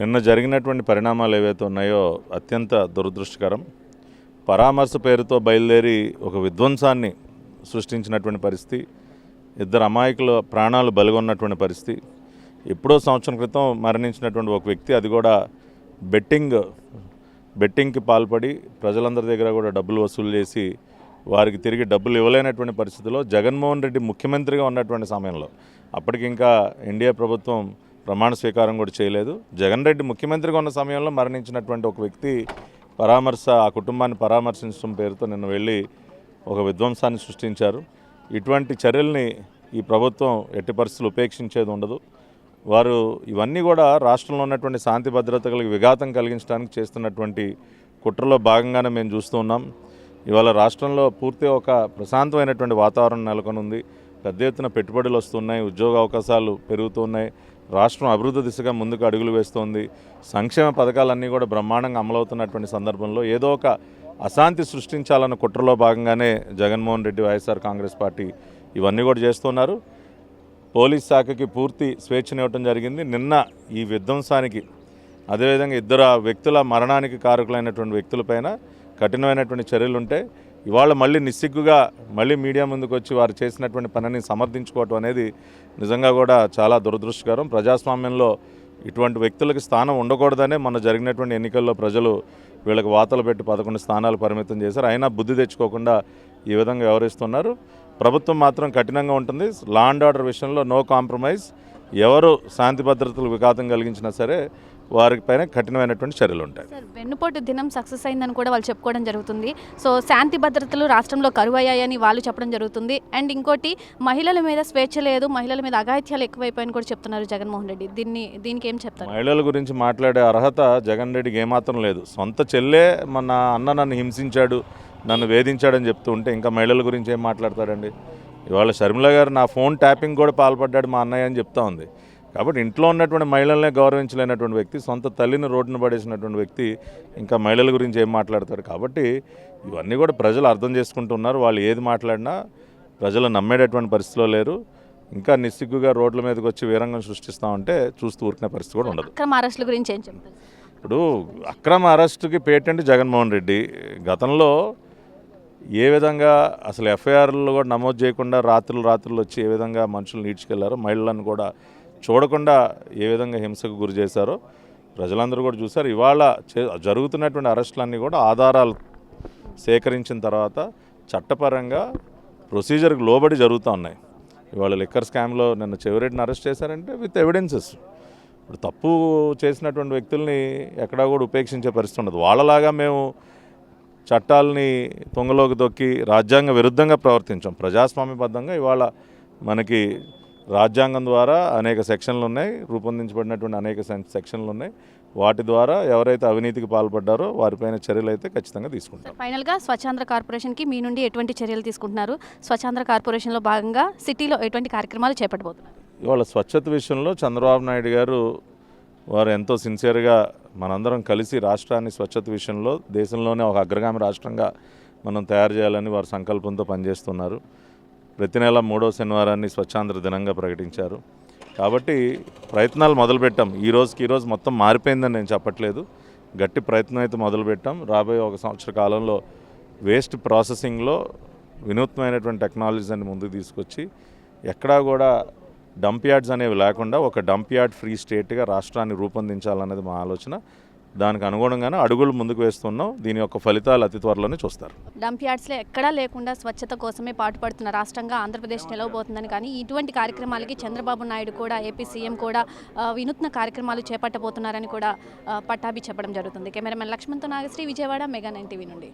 నిన్న జరిగినటువంటి పరిణామాలు ఏవైతే ఉన్నాయో అత్యంత దురదృష్టకరం. పరామర్శ పేరుతో బయలుదేరి ఒక విధ్వంసాన్ని సృష్టించినటువంటి పరిస్థితి. ఇద్దరు అమాయకుల ప్రాణాలు బలిగొన్నటువంటి పరిస్థితి. ఎప్పుడో సంవత్సరం క్రితం మరణించినటువంటి ఒక వ్యక్తి అది కూడా బెట్టింగ్ బెట్టింగ్కి పాల్పడి ప్రజలందరి దగ్గర కూడా డబ్బులు వసూలు చేసి వారికి తిరిగి డబ్బులు ఇవ్వలేనటువంటి పరిస్థితిలో జగన్మోహన్ రెడ్డి ముఖ్యమంత్రిగా ఉన్నటువంటి సమయంలో అప్పటికి ఇంకా ఎన్డీఏ ప్రభుత్వం ప్రమాణ స్వీకారం కూడా చేయలేదు. జగన్ రెడ్డి ముఖ్యమంత్రిగా ఉన్న సమయంలో మరణించినటువంటి ఒక వ్యక్తి పరామర్శ ఆ కుటుంబాన్ని పరామర్శించడం పేరుతో నిన్న వెళ్ళి ఒక విధ్వంసాన్ని సృష్టించారు. ఇటువంటి చర్యల్ని ఈ ప్రభుత్వం ఎట్టి పరిస్థితులు ఉపేక్షించేది ఉండదు. వారు ఇవన్నీ కూడా రాష్ట్రంలో ఉన్నటువంటి శాంతి భద్రతలకు విఘాతం కలిగించడానికి చేస్తున్నటువంటి కుట్రలో భాగంగానే మేము చూస్తూ ఉన్నాం. ఇవాళ రాష్ట్రంలో పూర్తి ఒక ప్రశాంతమైనటువంటి వాతావరణం నెలకొని ఉంది పెద్ద ఎత్తున పెట్టుబడులు వస్తున్నాయి ఉద్యోగ అవకాశాలు పెరుగుతున్నాయి. రాష్ట్రం అభివృద్ధి దిశగా ముందుకు అడుగులు వేస్తోంది. సంక్షేమ పథకాలన్నీ కూడా బ్రహ్మాండంగా అమలవుతున్నటువంటి సందర్భంలో ఏదో ఒక అశాంతి సృష్టించాలన్న కుట్రలో భాగంగానే Jaganmohan Reddy YSR Congress Party ఇవన్నీ కూడా చేస్తున్నారు. పోలీస్ శాఖకి పూర్తి స్వేచ్ఛనివ్వటం జరిగింది. నిన్న ఈ విధ్వంసానికి అదేవిధంగా ఇద్దరు వ్యక్తుల మరణానికి కారకులైనటువంటి వ్యక్తులపైన కఠినమైనటువంటి చర్యలు ఇవాళ మళ్ళీ నిస్సిగ్గుగా మళ్ళీ మీడియా ముందుకు వచ్చి వారు చేసినటువంటి పనిని సమర్థించుకోవటం అనేది నిజంగా కూడా చాలా దురదృష్టకరం. ప్రజాస్వామ్యంలో ఇటువంటి వ్యక్తులకు స్థానం ఉండకూడదనే మన జరిగినటువంటి ఎన్నికల్లో ప్రజలు వీళ్ళకి వాతలు పెట్టి పదకొండు స్థానాలు పరిమితం చేశారు. అయినా బుద్ధి తెచ్చుకోకుండా ఈ విధంగా వ్యవహరిస్తున్నారు. ప్రభుత్వం మాత్రం కఠినంగా ఉంటుంది. లా అండ్ ఆర్డర్ విషయంలో నో కాంప్రమైజ్. ఎవరు శాంతి భద్రతలు విఘాతం కలిగించినా సరే వారి పైన కఠినమైనటువంటి చర్యలు ఉంటాయి. వెన్నుపోటు దినం సక్సెస్ అయిందని కూడా వాళ్ళు చెప్పుకోవడం జరుగుతుంది. సో శాంతి భద్రతలు రాష్ట్రంలో కరువు అయ్యాయని వాళ్ళు చెప్పడం జరుగుతుంది. అండ్ ఇంకోటి మహిళల మీద స్వేచ్ఛ లేదు మహిళల మీద అఘాయిత్యాలు ఎక్కువైపోయాయని కూడా చెప్తున్నారు జగన్మోహన్ రెడ్డి. దీన్ని దీనికి ఏం చెప్తారు? మహిళల గురించి మాట్లాడే అర్హత జగన్ రెడ్డికి ఏమాత్రం లేదు. సొంత చెల్లే మన అన్న నన్ను హింసించాడు నన్ను వేధించాడని చెప్తూ ఉంటే ఇంకా మహిళల గురించి ఏం మాట్లాడతాడండి? ఇవాళ షర్మిల గారు నా ఫోన్ ట్యాపింగ్ కూడా పాల్పడ్డాడు మా అన్నయ్య అని చెప్తా ఉంది. కాబట్టి ఇంట్లో ఉన్నటువంటి మహిళలనే గౌరవించలేనటువంటి వ్యక్తి సొంత తల్లిని రోడ్డున పడేసినటువంటి వ్యక్తి ఇంకా మహిళల గురించి ఏం మాట్లాడతాడు? కాబట్టి ఇవన్నీ కూడా ప్రజలు అర్థం చేసుకుంటున్నారు. వాళ్ళు ఏది మాట్లాడినా ప్రజలు నమ్మేటటువంటి పరిస్థితిలో లేరు. ఇంకా నిస్సిగ్గుగా రోడ్ల మీదకి వచ్చి వీరంగం సృష్టిస్తామంటే చూస్తూ ఊరుకునే పరిస్థితి కూడా ఉండదు. అక్రమ అరెస్టుల గురించి ఏం చెప్తారు? ఇప్పుడు అక్రమ అరెస్టుకి పేటెంట్ జగన్మోహన్ రెడ్డి. గతంలో ఏ విధంగా అసలు ఎఫ్ఐఆర్లు కూడా నమోదు చేయకుండా రాత్రులు రాత్రులు వచ్చి ఏ విధంగా మనుషులు ఈడ్చుకెళ్ళారో మహిళలను కూడా చూడకుండా ఏ విధంగా హింసకు గురి చేశారో ప్రజలందరూ కూడా చూశారు. ఇవాళ జరుగుతున్నటువంటి అరెస్టులన్నీ కూడా ఆధారాలు సేకరించిన తర్వాత చట్టపరంగా ప్రొసీజర్కి లోబడి జరుగుతూ ఉన్నాయి. ఇవాళ లిక్కర్ స్కామ్లో నిన్న చెవిరెడ్డిని అరెస్ట్ చేశారంటే విత్ ఎవిడెన్సెస్. ఇప్పుడు తప్పు చేసినటువంటి వ్యక్తుల్ని ఎక్కడా కూడా ఉపేక్షించే పరిస్థితి ఉండదు. వాళ్ళలాగా మేము చట్టాలని తొంగలోకి తొక్కి రాజ్యాంగ విరుద్ధంగా ప్రవర్తించాం. ప్రజాస్వామ్యబద్ధంగా ఇవాళ మనకి రాజ్యాంగం ద్వారా అనేక సెక్షన్లు ఉన్నాయి రూపొందించబడినటువంటి అనేక సెక్షన్లు ఉన్నాయి. వాటి ద్వారా ఎవరైతే అవినీతికి పాల్పడ్డారో వారిపైన చర్యలు అయితే ఖచ్చితంగా తీసుకుంటాం. ఫైనల్గా స్వచ్ఛాంధ్ర కార్పొరేషన్కి మీ నుండి ఎటువంటి చర్యలు తీసుకుంటున్నారు? స్వచ్ఛాంధ్ర కార్పొరేషన్లో భాగంగా సిటీలో ఎటువంటి కార్యక్రమాలు చేపట్టబోతున్నారు? ఇవాళ స్వచ్ఛత విషయంలో చంద్రబాబు నాయుడు గారు వారు ఎంతో సిన్సియర్గా మనందరం కలిసి రాష్ట్రాన్ని స్వచ్ఛత విషయంలో దేశంలోనే ఒక అగ్రగామి రాష్ట్రంగా మనం తయారు చేయాలని వారు సంకల్పంతో పనిచేస్తున్నారు. ప్రతి నెల మూడో శనివారాన్ని స్వచ్ఛాంధ్ర దినంగా ప్రకటించారు. కాబట్టి ప్రయత్నాలు మొదలుపెట్టాం. ఈ రోజుకి ఈరోజు మొత్తం మారిపోయిందని నేను చెప్పట్లేదు. గట్టి ప్రయత్నం అయితే మొదలుపెట్టాం. రాబోయే ఒక సంవత్సర కాలంలో వేస్ట్ ప్రాసెసింగ్లో వినూత్నమైనటువంటి టెక్నాలజీని ముందుకు తీసుకొచ్చి ఎక్కడా కూడా డంప్ యార్డ్స్ అనేవి లేకుండా ఒక డంప్ యార్డ్ ఫ్రీ స్టేట్గా రాష్ట్రాన్ని రూపొందించాలన్నది మా ఆలోచన. దానికి అనుగుణంగానే అడుగులు ముందుకు వేస్తున్నాం. దీని యొక్క ఫలితాలు అతి త్వరలోనే చూస్తారు. డంప్ యార్డ్స్లో ఎక్కడా లేకుండా స్వచ్ఛత కోసమే పాటుపడుతున్న రాష్ట్రంగా ఆంధ్రప్రదేశ్ నిలవబోతుందని కానీ ఇటువంటి కార్యక్రమాలకి చంద్రబాబు నాయుడు కూడా ఏపీ సీఎం కూడా వినూత్న కార్యక్రమాలు చేపట్టబోతున్నారని కూడా పట్టాభి చెప్పడం జరుగుతుంది. Cameraman లక్ష్మణ్తో Nagasri Vijayawada mega nine TV నుండి.